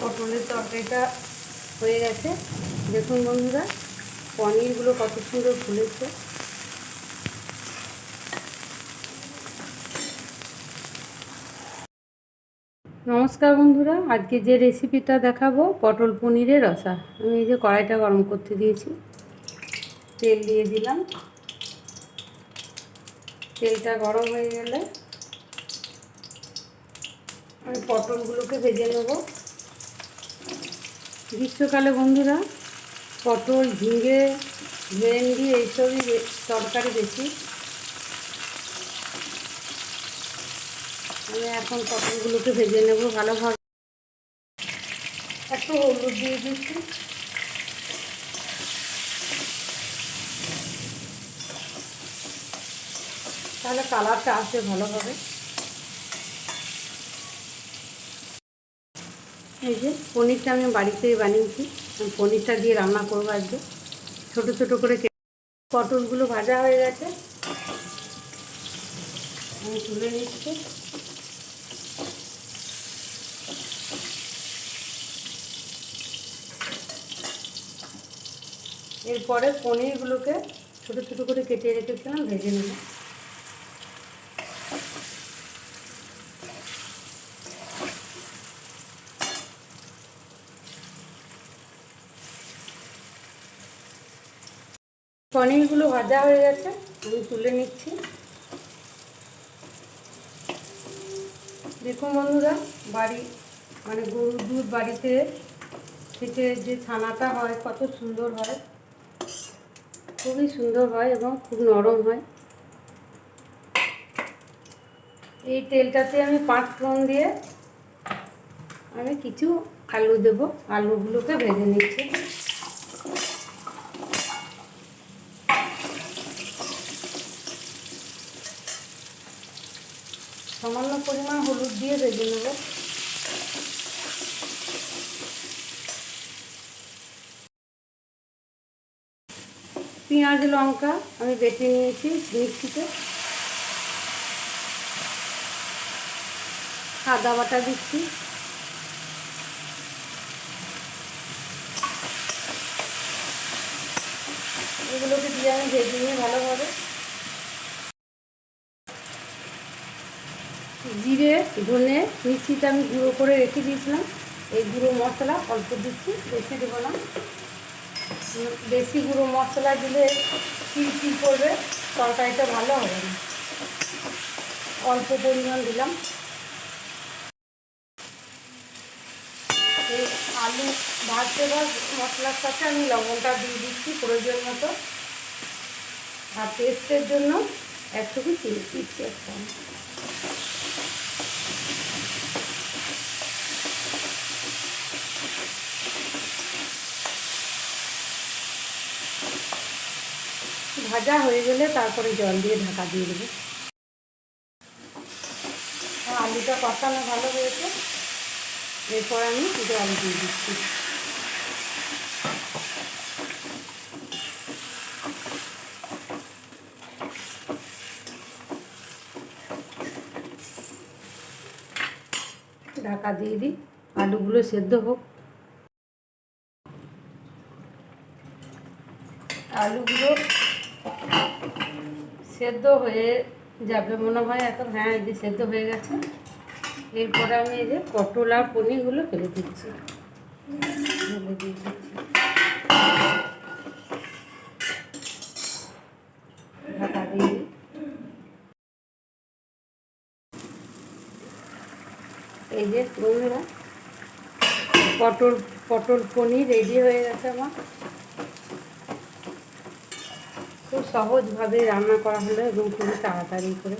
পটলের তরকারিটা হয়ে গেছে। দেখুন বন্ধুরা, পনিরগুলো কত সুন্দর ফুলেছে। নমস্কার বন্ধুরা, আজকে যে রেসিপিটা দেখাবো, পটল পনিরের রসা। আমি এই যে কড়াইটা গরম করতে দিয়েছি। তেল দিয়ে দিলাম। তেলটা গরম হয়ে গেলে আমি পটলগুলোকে ভেজে নেব। গ্রীষ্মকালে বন্ধুরা, পটল, ঝিঙে, ভেন্ডি, এইসবই তরকারি বেশি। আমি এখন পটলগুলোকে ভেজে নেব ভালোভাবে। একটু হলুদ দিয়ে দিচ্ছি। তাহলে কালারটা আসবে ভালোভাবে। এই যে পনিরটা আমি বাড়িতেই বানিয়েছি। পনিরটা দিয়ে রান্না করব আজকে। ছোটো ছোটো করে পটলগুলো ভাজা হয়ে গেছে। আমি তুলে নিচ্ছি। এরপরে পনিরগুলোকে ছোটো ছোটো করে কেটে রেখেছিলাম, ভেজে নেব পনিরগুলো ভাজা হয়ে গেছে, আমি তুলে নিচ্ছি। দেখুন বন্ধুরা, বাড়ি মানে গরুর দুধ বাড়িতে থেকে যে ছানাটা হয়, কত সুন্দর হয়। খুবই সুন্দর হয় এবং খুব নরম হয়। এই তেলটাতে আমি পাঁচ ফোড়ন দিয়ে আমি কিছু আলু দেবো। আলুগুলোকে ভেজে নিচ্ছি। সামান্য পরিমাণ হলুদ দিয়ে ভেজে নেব। পেঁয়াজ, লঙ্কা আমি বেটে নিয়েছি মিক্সিতে। সাদা বাটা দিচ্ছি। এগুলোকে দিয়ে আমি ভেজে নিয়ে ভালোভাবে জিরে, ধনে, মিক্সিতে আমি গুঁড়ো করে রেখে দিয়েছিলাম। এই গুঁড়ো মশলা অল্প দিচ্ছি, বেশি দেবো না। বেশি গুঁড়ো মশলা দিলে চিল চিল করবে? তরকারিটা ভালো হবে না। অল্প পরিমাণ দিলাম। এই আলু ভাজতে ভাজ মশলার সাথে আমি লবণটা দিয়ে দিচ্ছি প্রয়োজন মতো। আর টেস্টের জন্য একটুকু চিনি দিচ্ছি একটা। ভাজা হয়ে গেলে তারপরে জল দিয়ে ঢাকা দিয়ে দেবো। আর আলুটা কষানো ভালো হয়েছে। এরপর আমি জল দিয়ে দিচ্ছি। ঢাকা দিয়ে দিই। আলুগুলো সেদ্ধ হোক। আলুগুলো সেদ্ধ হয়ে যাবে মনে হয় এখন। হ্যাঁ এই যে সেদ্ধ হয়ে গেছে। এরপরে আমি এই যে পটল আর পনিরগুলো ফেলে দিচ্ছি। এই যে পটল পটল, পনির রেডি হয়ে গেছে আমার। খুব সহজভাবে রান্না করা হলো এবং খুবই তাড়াতাড়ি করে।